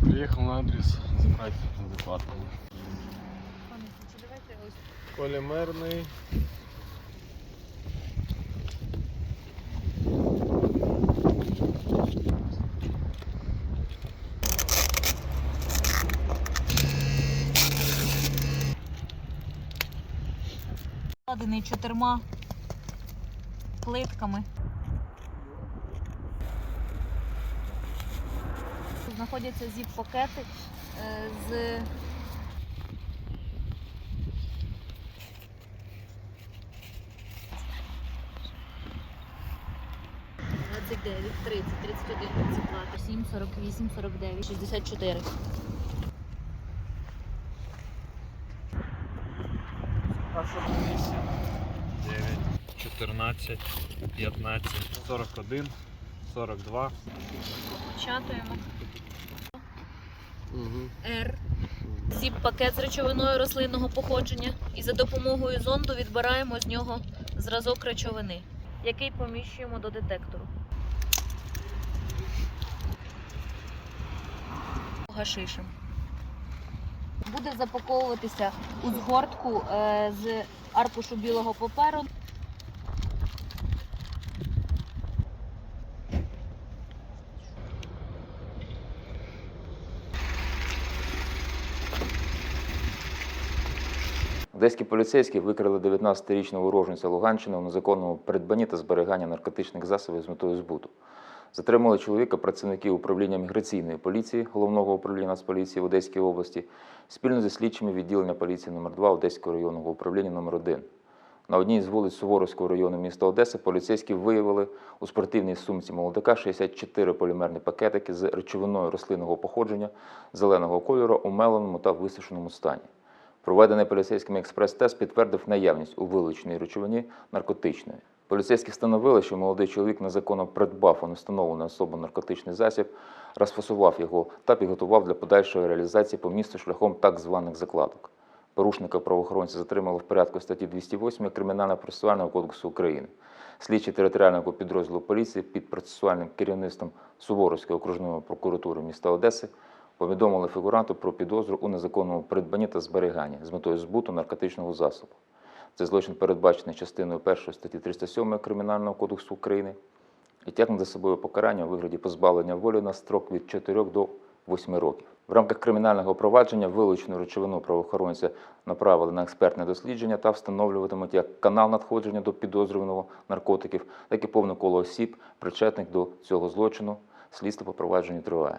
приехал на адрес забрать адекватно. Полимерный. складений чотирма плитками. Знаходяться зіп-пакети е, з Двадцять дев'ять, тридцять, тридцять один, тридцять два, сім, сорок вісім, сорок дев'ять, шістдесят чотири. А что 9, 14, 15, 41, 42. Початуємо. Р. Зіп-пакет з речовиною рослинного походження і за допомогою зонду відбираємо з нього зразок речовини, який поміщуємо до детектору. Гашишем. Буде запаковуватися у згортку е, з аркушу білого паперу. Одеські поліцейські викрили 19-річного уроженця Луганщини у незаконному придбанні та зберіганні наркотичних засобів з метою збуту. Затримали чоловіка працівники управління міграційної поліції головного управління Нацполіції в Одеській області спільно зі слідчими відділення поліції номер 2 Одеського районного управління номер 1 На одній з вулиць Суворовського району міста Одеси поліцейські виявили у спортивній сумці молодика 64 полімерні пакетики з речовиною рослинного походження зеленого кольору у меленому та висушеному стані. Проведений поліцейським експрес-тест підтвердив наявність у вилученій речовині наркотичної. Поліцейські встановили, що молодий чоловік незаконно придбав у нестановлену особу наркотичний засіб, розфасував його та підготував для подальшої реалізації по місту шляхом так званих закладок. Порушника правоохоронці затримали в порядку статті 208 Кримінально-процесуального кодексу України. Слідчі територіального підрозділу поліції під процесуальним керівництвом Суворовської окружної прокуратури міста Одеси повідомили фігуранту про підозру у незаконному придбанні та зберіганні з метою збуту наркотичного засобу. Цей злочин передбачений частиною 1 статті 307 Кримінального кодексу України і тягне за собою покарання у вигляді позбавлення волі на строк від 4 до 8 років. В рамках кримінального провадження вилучену речовину правоохоронця направили на експертне дослідження та встановлюватимуть як канал надходження до підозрюваного наркотиків, так і повне коло осіб, причетних до цього злочину. Слідство по провадженню триває.